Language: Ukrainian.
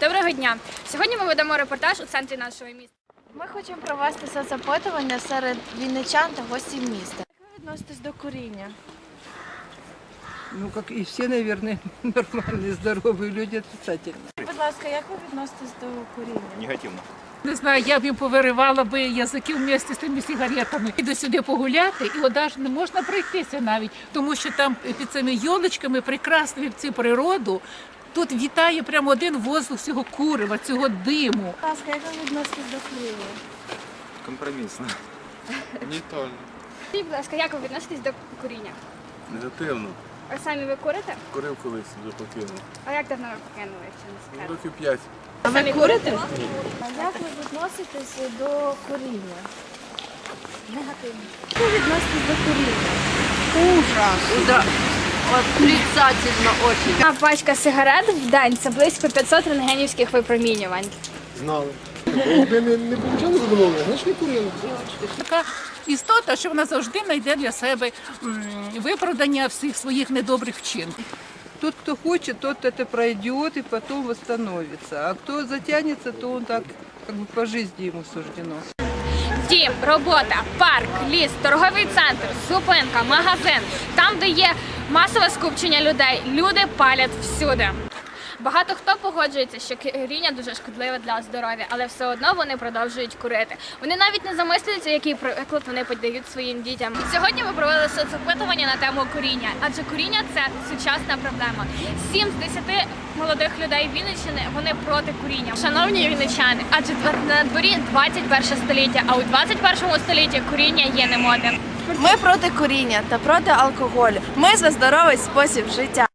Доброго дня! Сьогодні ми ведемо репортаж у центрі нашого міста. Ми хочемо провести соцопитування серед вінничан та гостів міста. Як ви відноситесь до куріння? Ну, как и все, наверное, нормальные, здоровые люди отрицательно. Будь ласка, як ви відноситесь до куріння? Негативно. Не знаю, я б їм повиривала би язики вместе з тими сигаретами. Іду сюди погуляти, і от аж не можна пройтися навіть, тому що там під цими йолочками прекрасно цю природу. Тут вітає прямо один воздух цього курива, цього диму. Будь ласка, як ви відноситесь до куріння? Компромісно. Нейтрально. Скажіть, будь ласка, як ви відноситесь до куріння? Негативно. Ви самі ви курите? Курив колись вже покинув. А як давно ви покинули, якщо не секрет? Років п'ять. А ви курите? А як ви відноситесь до куріння? Негативно. Як ви відноситесь до куріння? Отрицательно очень. Одна пачка сигарет в день це близько 500 рентгенівських випромінювань. Знали. Якби не, не получали задоволення, значить не курили. Така істота, що вона завжди знайде для себе м, виправдання всіх своїх недобрих вчинків. Тот, кто хочет, тот это пройдет и потом восстановится. А кто затянется, то он так как бы по жизни ему суждено. Дім, робота, парк, ліс, торговий центр, зупинка, магазин. Там, де є масове скупчення людей, люди палять всюди. Багато хто погоджується, що куріння дуже шкідливе для здоров'я, але все одно вони продовжують курити. Вони навіть не замислюються, який приклад вони подають своїм дітям. Сьогодні ми провели соцопитування на тему куріння, адже куріння це сучасна проблема. Сім з десяти молодих людей Вінниччини вони проти куріння. Шановні вінничани, адже на дворі 21 століття, а у 21 столітті куріння є немодним. Ми проти куріння та проти алкоголю. Ми за здоровий спосіб життя.